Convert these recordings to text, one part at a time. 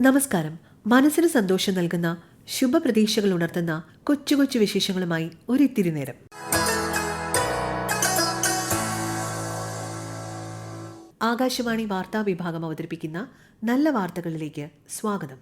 നമസ്കാരം. മനസ്സിന് സന്തോഷം നൽകുന്ന ശുഭപ്രതീക്ഷകൾ ഉണർത്തുന്ന കൊച്ചു കൊച്ചു വിശേഷങ്ങളുമായി ഒരിത്തിരി നേരം ആകാശവാണി വാർത്താ വിഭാഗം അവതരിപ്പിക്കുന്ന നല്ല വാർത്തകളിലേക്ക് സ്വാഗതം.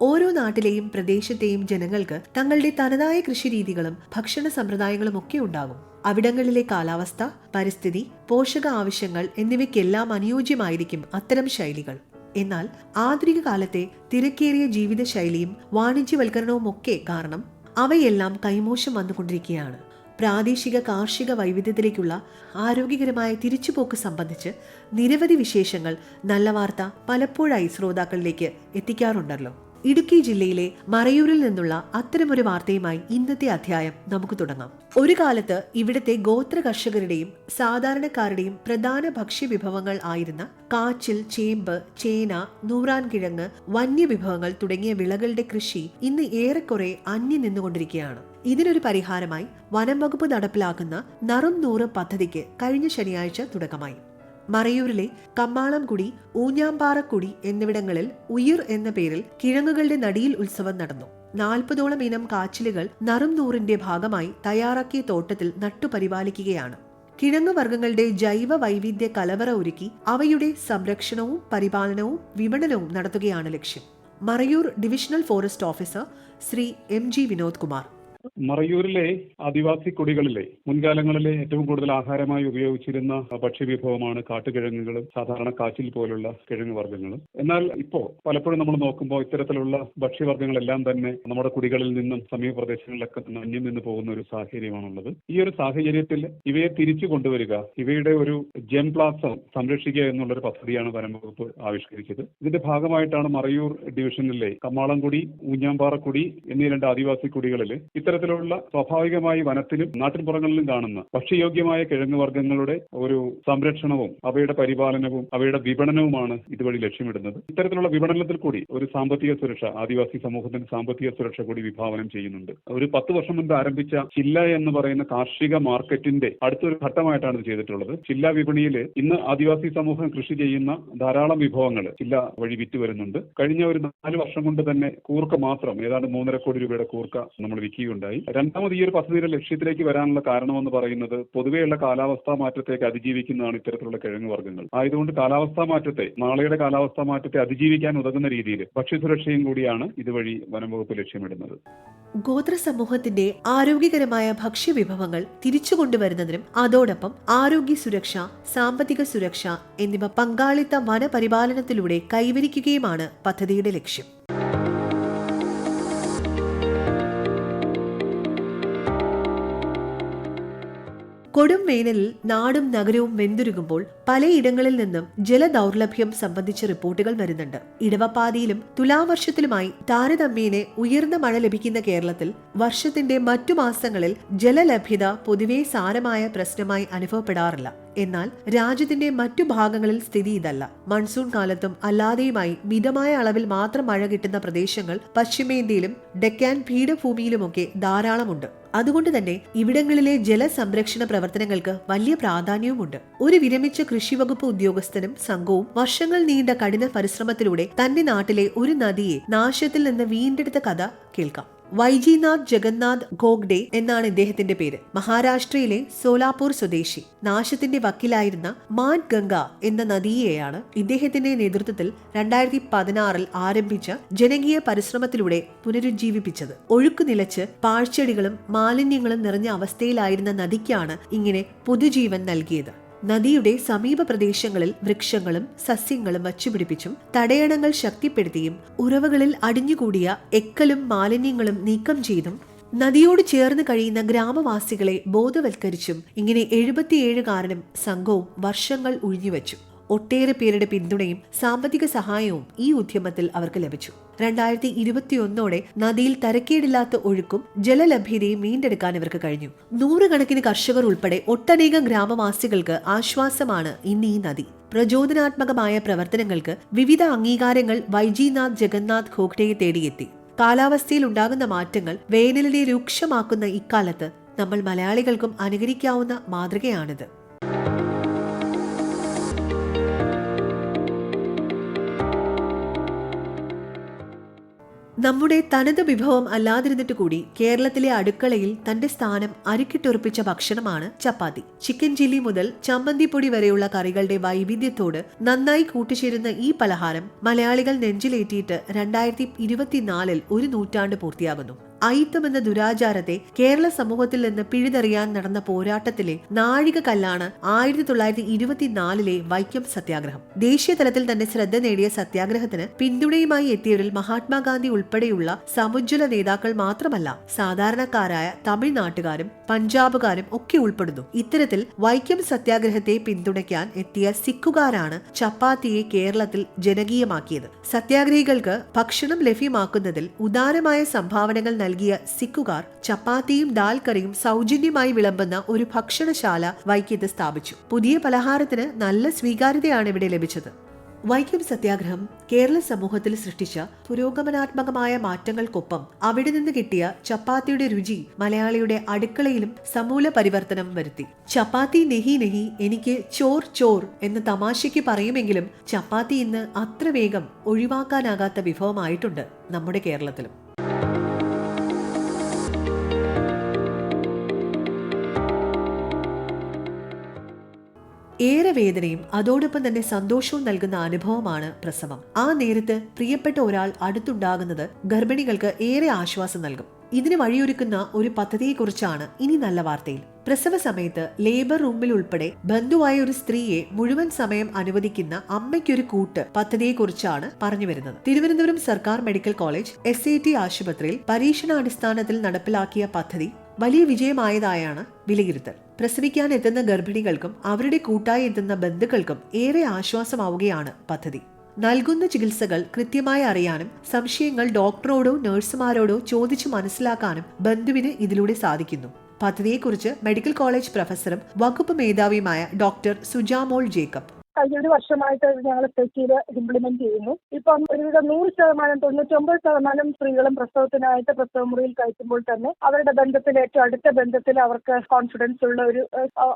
ഓരോ നാട്ടിലെയും പ്രദേശത്തെയും ജനങ്ങൾക്ക് തങ്ങളുടെ തനതായ കൃഷിരീതികളും ഭക്ഷണ സമ്പ്രദായങ്ങളും ഒക്കെ ഉണ്ടാകും. അവിടങ്ങളിലെ കാലാവസ്ഥ പരിസ്ഥിതി പോഷക ആവശ്യങ്ങൾ എന്നിവയ്ക്കെല്ലാം അനുയോജ്യമായിരിക്കും അത്തരം ശൈലികൾ. എന്നാൽ ആധുനിക കാലത്തെ തിരക്കേറിയ ജീവിതശൈലിയും വാണിജ്യവൽക്കരണവും ഒക്കെ കാരണം അവയെല്ലാം കൈമോശം വന്നുകൊണ്ടിരിക്കുകയാണ്. പ്രാദേശിക കാർഷിക വൈവിധ്യത്തിലേക്കുള്ള ആരോഗ്യകരമായ തിരിച്ചുപോക്ക് സംബന്ധിച്ച് നിരവധി വിശേഷങ്ങൾ നല്ല വാർത്ത പലപ്പോഴായി ശ്രോതാക്കളിലേക്ക് എത്തിക്കാറുണ്ടല്ലോ. ഇടുക്കി ജില്ലയിലെ മറയൂരിൽ നിന്നുള്ള അത്തരമൊരു വാർത്തയുമായി ഇന്നത്തെ അധ്യായം നമുക്ക് തുടങ്ങാം. ഒരു കാലത്ത് ഇവിടുത്തെ ഗോത്ര കർഷകരുടെയും സാധാരണക്കാരുടെയും പ്രധാന ഭക്ഷ്യവിഭവങ്ങൾ ആയിരുന്ന കാച്ചിൽ ചേമ്പ് ചേന നൂറാൻ കിഴങ്ങ് വന്യവിഭവങ്ങൾ തുടങ്ങിയ വിളകളുടെ കൃഷി ഇന്ന് ഏറെക്കുറെ അന്യം നിന്നുകൊണ്ടിരിക്കുകയാണ്. ഇതിനൊരു പരിഹാരമായി വനം വകുപ്പ് നടപ്പിലാക്കുന്ന നറും നൂറ് പദ്ധതിക്ക് കഴിഞ്ഞ ശനിയാഴ്ച തുടക്കമായി. മറയൂരിലെ കമ്മാളംകുടി ഊഞ്ഞാമ്പാറക്കുടി എന്നിവിടങ്ങളിൽ ഉയിർ എന്ന പേരിൽ കിഴങ്ങുകളുടെ നടിയിൽ ഉത്സവം നടന്നു. നാൽപ്പതോളം ഇനം കാച്ചിലുകൾ നറും നൂറിന്റെ ഭാഗമായി തയ്യാറാക്കിയ തോട്ടത്തിൽ നട്ടുപരിപാലിക്കുകയാണ്. കിഴങ്ങു വർഗങ്ങളുടെ ജൈവ വൈവിധ്യ കലവറ ഒരുക്കി അവയുടെ സംരക്ഷണവും പരിപാലനവും വിപണനവും നടത്തുകയാണ് ലക്ഷ്യം. Marayoor divisional forest officer Shri M G Vinod Kumar. മറയൂരിലെ ആദിവാസി കുടികളിലെ മുൻകാലങ്ങളിലെ ഏറ്റവും കൂടുതൽ ആഹാരമായി ഉപയോഗിച്ചിരുന്ന ഭക്ഷ്യവിഭവമാണ് കാട്ടുകിഴങ്ങുകളും സാധാരണ കാച്ചിൽ പോലുള്ള കിഴങ്ങ് വർഗങ്ങളും. എന്നാൽ ഇപ്പോൾ പലപ്പോഴും നമ്മൾ നോക്കുമ്പോൾ ഇത്തരത്തിലുള്ള ഭക്ഷ്യവർഗങ്ങളെല്ലാം തന്നെ നമ്മുടെ കുടികളിൽ നിന്നും സമീപ പ്രദേശങ്ങളിലൊക്കെ അന്യം നിന്ന് പോകുന്ന ഒരു സാഹചര്യമാണുള്ളത്. ഈ ഒരു സാഹചര്യത്തിൽ ഇവയെ തിരിച്ചു കൊണ്ടുവരിക ഇവയുടെ ഒരു ജെം പ്ലാസം സംരക്ഷിക്കുക എന്നുള്ളൊരു പദ്ധതിയാണ് വനം വകുപ്പ് ആവിഷ്കരിച്ചത്. ഇതിന്റെ ഭാഗമായിട്ടാണ് മറയൂർ ഡിവിഷനിലെ കമ്മാളംകുടി ഊഞ്ഞാമ്പാറക്കുടി എന്നീ രണ്ട് ആദിവാസി കുടികളിൽ ഇത്തരത്തിലുള്ള സ്വാഭാവികമായി വനത്തിലും നാട്ടിൻപുറങ്ങളിലും കാണുന്ന ഭക്ഷ്യയോഗ്യമായ കിഴങ്ങ് വർഗങ്ങളുടെ ഒരു സംരക്ഷണവും അവയുടെ പരിപാലനവും അവയുടെ വിപണനവുമാണ് ഇതുവഴി ലക്ഷ്യമിടുന്നത്. ഇത്തരത്തിലുള്ള വിപണനത്തിൽ കൂടി ഒരു സാമ്പത്തിക സുരക്ഷ ആദിവാസി സമൂഹത്തിന് സാമ്പത്തിക സുരക്ഷ കൂടി വിഭാവനം ചെയ്യുന്നുണ്ട്. ഒരു പത്ത് വർഷം മുൻപ് ആരംഭിച്ച ചില്ല എന്ന് പറയുന്ന കാർഷിക മാർക്കറ്റിന്റെ അടുത്തൊരു ഘട്ടമായിട്ടാണ് ഇത് ചെയ്തിട്ടുള്ളത്. ചില്ല വിപണിയിൽ ഇന്ന് ആദിവാസി സമൂഹം കൃഷി ചെയ്യുന്ന ധാരാളം വിഭവങ്ങൾ ചില്ല വഴി വിറ്റ് വരുന്നുണ്ട്. കഴിഞ്ഞ ഒരു നാല് വർഷം കൊണ്ട് തന്നെ കൂർക്ക മാത്രം ഏതാണ്ട് മൂന്നര കോടി രൂപയുടെ കൂർക്ക നമ്മൾ വിൽക്കുകയുണ്ടായി രണ്ടാമത് ഈ ഒരു പദ്ധതിയുടെ ലക്ഷ്യത്തിലേക്ക് വരാനുള്ള കാരണമെന്ന് പറയുന്നത് പൊതുവെയുള്ള കാലാവസ്ഥാ മാറ്റത്തേക്ക് അതിജീവിക്കുന്നതാണ് ഇത്തരത്തിലുള്ള കിഴങ്ങ് വർഗങ്ങൾ. ആയതുകൊണ്ട് കാലാവസ്ഥാ മാറ്റത്തെ നാളെയുടെ കാലാവസ്ഥാ മാറ്റത്തെ അതിജീവിക്കാൻ ഉതകുന്ന രീതിയിൽ ഭക്ഷ്യസുരക്ഷയും കൂടിയാണ് ഇതുവഴി വനംവകുപ്പ് ലക്ഷ്യമിടുന്നത്. ഗോത്ര സമൂഹത്തിന്റെ ആരോഗ്യകരമായ ഭക്ഷ്യവിഭവങ്ങൾ തിരിച്ചു കൊണ്ടുവരുന്നതിനും അതോടൊപ്പം ആരോഗ്യ സുരക്ഷ സാമ്പത്തിക സുരക്ഷ എന്നിവ പങ്കാളിത്ത വനപരിപാലനത്തിലൂടെ കൈവരിക്കുകയുമാണ് പദ്ധതിയുടെ ലക്ഷ്യം. കൊടും വേനലിൽ നാടും നഗരവും വെന്തുരുകുമ്പോൾ പലയിടങ്ങളിൽ നിന്നും ജലദൗർലഭ്യം സംബന്ധിച്ച റിപ്പോർട്ടുകൾ വരുന്നുണ്ട്. ഇടവപ്പാതിയിലും തുലാവർഷത്തിലുമായി താരതമ്യേന ഉയർന്ന മഴ ലഭിക്കുന്ന കേരളത്തിൽ വർഷത്തിന്റെ മറ്റു മാസങ്ങളിൽ ജലലഭ്യത പൊതുവെ സാരമായ പ്രശ്നമായി അനുഭവപ്പെടാറില്ല. എന്നാൽ രാജ്യത്തിന്റെ മറ്റു ഭാഗങ്ങളിൽ സ്ഥിതി ഇതല്ല. മൺസൂൺ കാലത്തും അല്ലാതെയുമായി മിതമായ അളവിൽ മാത്രം മഴ കിട്ടുന്ന പ്രദേശങ്ങൾ പശ്ചിമേന്ത്യയിലും ഡെക്കാൻ പീഠഭൂമിയിലുമൊക്കെ ധാരാളമുണ്ട്. അതുകൊണ്ട് തന്നെ ഇവിടങ്ങളിലെ ജലസംരക്ഷണ പ്രവർത്തനങ്ങൾക്ക് വലിയ പ്രാധാന്യവുമുണ്ട്. ഒരു വിരമിച്ച കൃഷിവകുപ്പ് ഉദ്യോഗസ്ഥനും സംഘവും വർഷങ്ങൾ നീണ്ട കഠിന പരിശ്രമത്തിലൂടെ തന്റെ നാട്ടിലെ ഒരു നദിയെ നാശത്തിൽ നിന്ന് വീണ്ടെടുത്ത കഥ കേൾക്കാം. വൈജിനാഥ് ജഗന്നാഥ് ഗോഗ്ഡെ എന്നാണ് ഇദ്ദേഹത്തിന്റെ പേര്. മഹാരാഷ്ട്രയിലെ സോലാപൂർ സ്വദേശി. നാശത്തിന്റെ വക്കിലായിരുന്ന മാൻ ഗംഗ എന്ന നദിയെയാണ് ഇദ്ദേഹത്തിന്റെ നേതൃത്വത്തിൽ രണ്ടായിരത്തി പതിനാറിൽ ആരംഭിച്ച ജനകീയ പരിശ്രമത്തിലൂടെ പുനരുജ്ജീവിപ്പിച്ചത്. ഒഴുക്കു നിലച്ച് പാഴ്ചെടികളും മാലിന്യങ്ങളും നിറഞ്ഞ അവസ്ഥയിലായിരുന്ന നദിക്കാണ് ഇങ്ങനെ പുതുജീവൻ നൽകിയത്. നദിയുടെ സമീപ പ്രദേശങ്ങളിൽ വൃക്ഷങ്ങളും സസ്യങ്ങളും വച്ചുപിടിപ്പിച്ചും തടയണങ്ങൾ ശക്തിപ്പെടുത്തിയും ഉറവകളിൽ അടിഞ്ഞുകൂടിയ എക്കലും മാലിന്യങ്ങളും നീക്കം ചെയ്തും നദിയോട് ചേർന്ന് കഴിയുന്ന ഗ്രാമവാസികളെ ബോധവൽക്കരിച്ചും ഇങ്ങനെ എഴുപത്തിയേഴുകാരനും സംഘവും വർഷങ്ങൾ ഒഴിഞ്ഞുവച്ചു ഒട്ടേറെ പേരുടെ പിന്തുണയും സാമ്പത്തിക സഹായവും ഈ ഉദ്യമത്തിൽ അവർക്ക് ലഭിച്ചു. രണ്ടായിരത്തി ഇരുപത്തിയൊന്നോടെ നദിയിൽ തരക്കേടില്ലാത്ത ഒഴുക്കും ജലലഭ്യതയും വീണ്ടെടുക്കാൻ ഇവർക്ക് കഴിഞ്ഞു. നൂറുകണക്കിന് കർഷകർ ഉൾപ്പെടെ ഒട്ടനേകം ഗ്രാമവാസികൾക്ക് ആശ്വാസമാണ് ഇന്ന് ഈ നദി. പ്രചോദനാത്മകമായ പ്രവർത്തനങ്ങൾക്ക് വിവിധ അംഗീകാരങ്ങൾ വൈജിനാഥ് ജഗന്നാഥ് ഖോഖ്ഡയെ തേടിയെത്തി. കാലാവസ്ഥയിൽ ഉണ്ടാകുന്ന മാറ്റങ്ങൾ വേനലിനെ രൂക്ഷമാക്കുന്ന ഇക്കാലത്ത് നമ്മൾ മലയാളികൾക്കും അനുകരിക്കാവുന്ന മാതൃകയാണിത്. നമ്മുടെ തനത് വിഭവം അല്ലാതിരുന്നിട്ട് കൂടി കേരളത്തിലെ അടുക്കളയിൽ തന്റെ സ്ഥാനം അരുക്കിട്ടുറപ്പിച്ച ഭക്ഷണമാണ് ചപ്പാത്തി. ചിക്കൻ ചില്ലി മുതൽ ചമ്മന്തിപ്പൊടി വരെയുള്ള കറികളുടെ വൈവിധ്യത്തോട് നന്നായി കൂട്ടിച്ചേരുന്ന ഈ പലഹാരം മലയാളികൾ നെഞ്ചിലേറ്റിയിട്ട് രണ്ടായിരത്തി ഇരുപത്തിനാലിൽ ഒരു നൂറ്റാണ്ട് പൂർത്തിയാകുന്നു. അയിത്തം എന്ന ദുരാചാരത്തെ കേരള സമൂഹത്തിൽ നിന്ന് പിഴുതെറിയാൻ നടന്ന പോരാട്ടത്തിലെ നാഴിക കല്ലാണ് ആയിരത്തി തൊള്ളായിരത്തി ഇരുപത്തിനാലിലെ വൈക്കം സത്യാഗ്രഹം. ദേശീയ തലത്തിൽ തന്നെ ശ്രദ്ധ നേടിയ സത്യാഗ്രഹത്തിന് പിന്തുണയുമായി എത്തിയവരിൽ മഹാത്മാഗാന്ധി ഉൾപ്പെടെയുള്ള സമുജ്വല നേതാക്കൾ മാത്രമല്ല സാധാരണക്കാരായ തമിഴ്നാട്ടുകാരും പഞ്ചാബുകാരും ഒക്കെ ഉൾപ്പെടുന്നു. ഇത്തരത്തിൽ വൈക്കം സത്യാഗ്രഹത്തെ പിന്തുണയ്ക്കാൻ എത്തിയ സിഖുകാരാണ് ചപ്പാത്തിയെ കേരളത്തിൽ ജനകീയമാക്കിയത്. സത്യാഗ്രഹികൾക്ക് ഭക്ഷണം ലഭ്യമാക്കുന്നതിൽ ഉദാരമായ സംഭാവനകൾ നൽകിയ സിഖുകാർ ചപ്പാത്തിയും ദാൽ കറിയും സൗജന്യമായി വിളമ്പുന്ന ഒരു ഭക്ഷണശാല വൈക്കത്ത് സ്ഥാപിച്ചു. പുതിയ പലഹാരത്തിന് നല്ല സ്വീകാര്യതയാണ് ഇവിടെ ലഭിച്ചത്. വൈക്കം സത്യാഗ്രഹം കേരള സമൂഹത്തിൽ സൃഷ്ടിച്ച പുരോഗമനാത്മകമായ മാറ്റങ്ങൾക്കൊപ്പം അവിടെ നിന്ന് കിട്ടിയ ചപ്പാത്തിയുടെ രുചി മലയാളിയുടെ അടുക്കളയിലും സമൂല പരിവർത്തനം വരുത്തി. ചപ്പാത്തി നെഹി നെഹി എനിക്ക് ചോർ ചോർ എന്ന് തമാശയ്ക്ക് പറയുമെങ്കിലും ചപ്പാത്തി ഇന്ന് അത്ര വേഗം ഒഴിവാക്കാനാകാത്ത വിഭവമായിട്ടുണ്ട് നമ്മുടെ കേരളത്തിലും. ഏറെ വേദനയും അതോടൊപ്പം തന്നെ സന്തോഷവും നൽകുന്ന അനുഭവമാണ് പ്രസവം. ആ നേരത്ത് പ്രിയപ്പെട്ട ഒരാൾ അടുത്തുണ്ടാകുന്നത് ഗർഭിണികൾക്ക് ഏറെ ആശ്വാസം നൽകും. ഇതിന് വഴിയൊരുക്കുന്ന ഒരു പദ്ധതിയെക്കുറിച്ചാണ് ഇനി നല്ല വാർത്തയിൽ. പ്രസവ സമയത്ത് ലേബർ റൂമിൽ ഉൾപ്പെടെ ബന്ധുവായ ഒരു സ്ത്രീയെ മുഴുവൻ സമയം അനുവദിക്കുന്ന അമ്മയ്ക്കൊരു കൂട്ട് പദ്ധതിയെക്കുറിച്ചാണ് പറഞ്ഞു വരുന്നത്. തിരുവനന്തപുരം സർക്കാർ മെഡിക്കൽ കോളേജ് എസ് ആശുപത്രിയിൽ പരീക്ഷണാടിസ്ഥാനത്തിൽ നടപ്പിലാക്കിയ പദ്ധതി വലിയ വിജയമായതായാണ് വിലയിരുത്തൽ. പ്രസവിക്കാൻ എത്തുന്ന ഗർഭിണികൾക്കും അവരുടെ കൂട്ടായി എത്തുന്ന ബന്ധുക്കൾക്കും ഏറെ ആശ്വാസമാവുകയാണ് പദ്ധതി. നൽകുന്ന ചികിത്സകൾ കൃത്യമായി അറിയാനും സംശയങ്ങൾ ഡോക്ടറോടോ നഴ്സുമാരോടോ ചോദിച്ചു മനസ്സിലാക്കാനും ബന്ധുവിന് ഇതിലൂടെ സാധിക്കുന്നു. പദ്ധതിയെക്കുറിച്ച് മെഡിക്കൽ കോളേജ് പ്രൊഫസറും വകുപ്പ് മേധാവിയുമായ ഡോക്ടർ സുജാമോൾ ജേക്കബ്. കഴിഞ്ഞ ഒരു വർഷമായിട്ട് ഞങ്ങൾ തെറ്റിയിൽ ഇംപ്ലിമെന്റ് ചെയ്യുന്നു. ഇപ്പം ഒരുവിധം നൂറ് ശതമാനം തൊണ്ണൂറ്റൊമ്പത് ശതമാനം സ്ത്രീകളും പ്രസവത്തിനായിട്ട് പ്രസവ മുറിയിൽ കയറ്റുമ്പോൾ തന്നെ അവരുടെ ബന്ധത്തിൽ ഏറ്റവും അടുത്ത ബന്ധത്തിൽ അവർക്ക് കോൺഫിഡൻസ് ഉള്ള ഒരു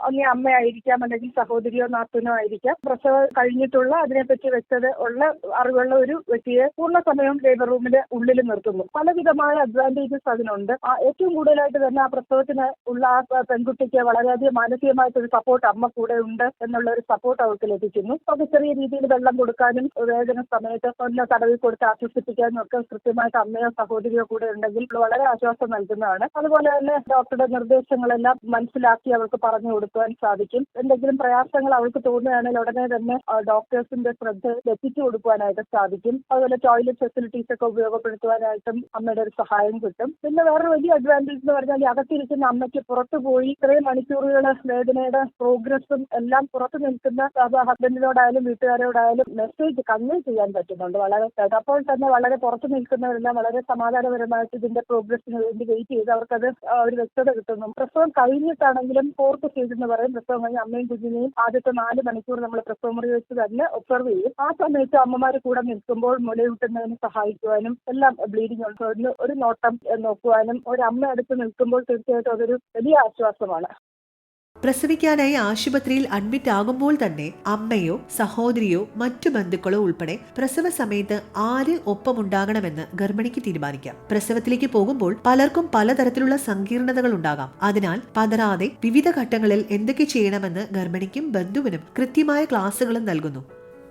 അങ്ങേ അമ്മയായിരിക്കാം അല്ലെങ്കിൽ സഹോദരിയോ നാത്തനോ ആയിരിക്കാം. പ്രസവ കഴിഞ്ഞിട്ടുള്ള അതിനെപ്പറ്റി വ്യക്തത ഉള്ള അറിവുള്ള ഒരു വ്യക്തിയെ പൂർണ സമയം ലേബർ റൂമിന്റെ ഉള്ളിൽ നിർത്തുന്നു. പലവിധമായ അഡ്വാന്റേജസ് അതിനുണ്ട്. ഏറ്റവും കൂടുതലായിട്ട് തന്നെ ആ പ്രസവത്തിന് ഉള്ള ആ പെൺകുട്ടിക്ക് വളരെയധികം മാനസികമായിട്ടൊരു സപ്പോർട്ട് അമ്മ കൂടെ ഉണ്ട് എന്നുള്ള ഒരു സപ്പോർട്ട് അവർക്ക് ലഭിക്കുന്നു അപ്പൊ ചെറിയ രീതിയിൽ വെള്ളം കൊടുക്കാനും വേദന സമയത്ത് ഒന്ന് തടവിൽ കൊടുത്ത് ആശ്വസിപ്പിക്കാനും ഒക്കെ കൃത്യമായിട്ട് അമ്മയോ സഹോദരിയോ കൂടെ ഉണ്ടെങ്കിൽ വളരെ ആശ്വാസം നൽകുന്നതാണ്. അതുപോലെ തന്നെ ഡോക്ടറുടെ നിർദ്ദേശങ്ങളെല്ലാം മനസ്സിലാക്കി അവൾക്ക് പറഞ്ഞു കൊടുക്കുവാൻ സാധിക്കും. എന്തെങ്കിലും പ്രയാസങ്ങൾ അവൾക്ക് തോന്നുകയാണെങ്കിൽ ഉടനെ തന്നെ ഡോക്ടേഴ്സിന്റെ ശ്രദ്ധ എത്തിച്ചു കൊടുക്കുവാനായിട്ട് സാധിക്കും. അതുപോലെ ടോയ്ലറ്റ് ഫെസിലിറ്റീസ് ഒക്കെ ഉപയോഗപ്പെടുത്തുവാനായിട്ടും അമ്മയുടെ ഒരു സഹായം കിട്ടും. പിന്നെ വേറെ വലിയ അഡ്വാന്റേജ് എന്ന് പറഞ്ഞാൽ അകത്തിരിക്കുന്ന അമ്മയ്ക്ക് പുറത്തു പോയി ഇത്രയും മണിക്കൂറുകൾ വേദനയുടെ പ്രോഗ്രസും എല്ലാം പുറത്തു നിൽക്കുന്ന ഹസ്ബൻഡിനോടായാലും വീട്ടുകാരോടായാലും മെസ്സേജ് കൺവേ ചെയ്യാൻ പറ്റുന്നുണ്ട്. വളരെ അപ്പോൾ തന്നെ വളരെ പുറത്തു നിൽക്കുന്നവരെല്ലാം വളരെ സമാധാനപരമായിട്ട് ഇതിന്റെ പ്രോഗ്രസിന് വേണ്ടി വെയിറ്റ് ചെയ്ത് അവർക്കത് ഒരു വ്യക്തത കിട്ടുന്നു. പ്രസവം കഴിഞ്ഞിട്ടാണെങ്കിലും ഫോർത്ത് സ്റ്റേജ് എന്ന് പറയും. പ്രസവം കഴിഞ്ഞ് അമ്മയും കുഞ്ഞിനെയും ആദ്യത്തെ നാല് മണിക്കൂർ നമ്മൾ പ്രസവം മുറി വെച്ച് തന്നെ ഒബ്സർവ് ചെയ്യും. ആ സമയത്ത് അമ്മമാർ കൂടെ നിൽക്കുമ്പോൾ മുലയൂട്ടുന്നതിന് സഹായിക്കുവാനും എല്ലാം ബ്ലീഡിംഗ് ഒരു ഒരു നോട്ടം നോക്കുവാനും ഒരു അമ്മ അടുത്ത് നിൽക്കുമ്പോൾ തീർച്ചയായിട്ടും അതൊരു വലിയ ആശ്വാസമാണ്. പ്രസവിക്കാനായി ആശുപത്രിയിൽ അഡ്മിറ്റ് ആകുമ്പോൾ തന്നെ അമ്മയോ സഹോദരിയോ മറ്റു ബന്ധുക്കളോ ഉൾപ്പെടെ പ്രസവ സമയത്ത് ആര് ഒപ്പമുണ്ടാകണമെന്ന് ഗർഭിണിക്ക് തീരുമാനിക്കാം. പ്രസവത്തിലേക്ക് പോകുമ്പോൾ പലർക്കും പലതരത്തിലുള്ള സങ്കീർണതകൾ ഉണ്ടാകാം. അതിനാൽ പതറാതെ വിവിധ ഘട്ടങ്ങളിൽ എന്തൊക്കെ ചെയ്യണമെന്ന് ഗർഭിണിക്കും ബന്ധുവിനും കൃത്യമായ ക്ലാസുകളും നൽകുന്നു.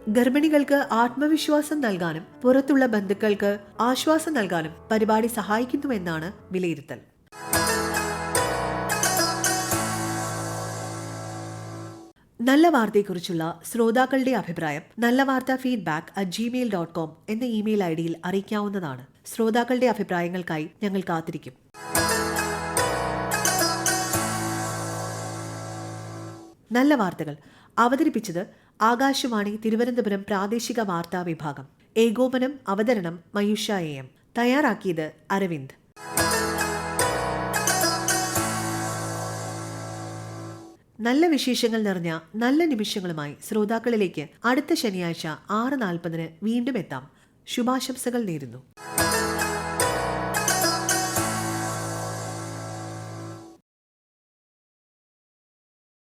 ഗർഭിണികൾക്ക് ആത്മവിശ്വാസം നൽകാനും പുറത്തുള്ള ബന്ധുക്കൾക്ക് ആശ്വാസം നൽകാനും പരിപാടി സഹായിക്കുന്നുവെന്നാണ് വിലയിരുത്തൽ. നല്ല വാർത്തയെക്കുറിച്ചുള്ള ശ്രോതാക്കളുടെ അഭിപ്രായം നല്ല വാർത്ത feedback at Gmail dot com എന്ന ഇമെയിൽ ഐ ഡിയിൽ അറിയിക്കാവുന്നതാണ്. ശ്രോതാക്കളുടെ അഭിപ്രായങ്ങൾക്കായി ഞങ്ങൾ കാത്തിരിക്കും. നല്ല വാർത്തകൾ. അവതരിപ്പിച്ചത് ആകാശവാണി തിരുവനന്തപുരം പ്രാദേശിക വാർത്താ വിഭാഗം. ഏകോപനം അവതരണം മയുഷ എ. തയ്യാറാക്കിയത് അരവിന്ദ്. നല്ല വിശേഷങ്ങൾ നിറഞ്ഞ നല്ല നിമിഷങ്ങളുമായി ശ്രോതാക്കളിലേക്ക് അടുത്ത ശനിയാഴ്ച ആറ് നാൽപ്പതിന് വീണ്ടും എത്താം. ശുഭാശംസകൾ നേരുന്നു.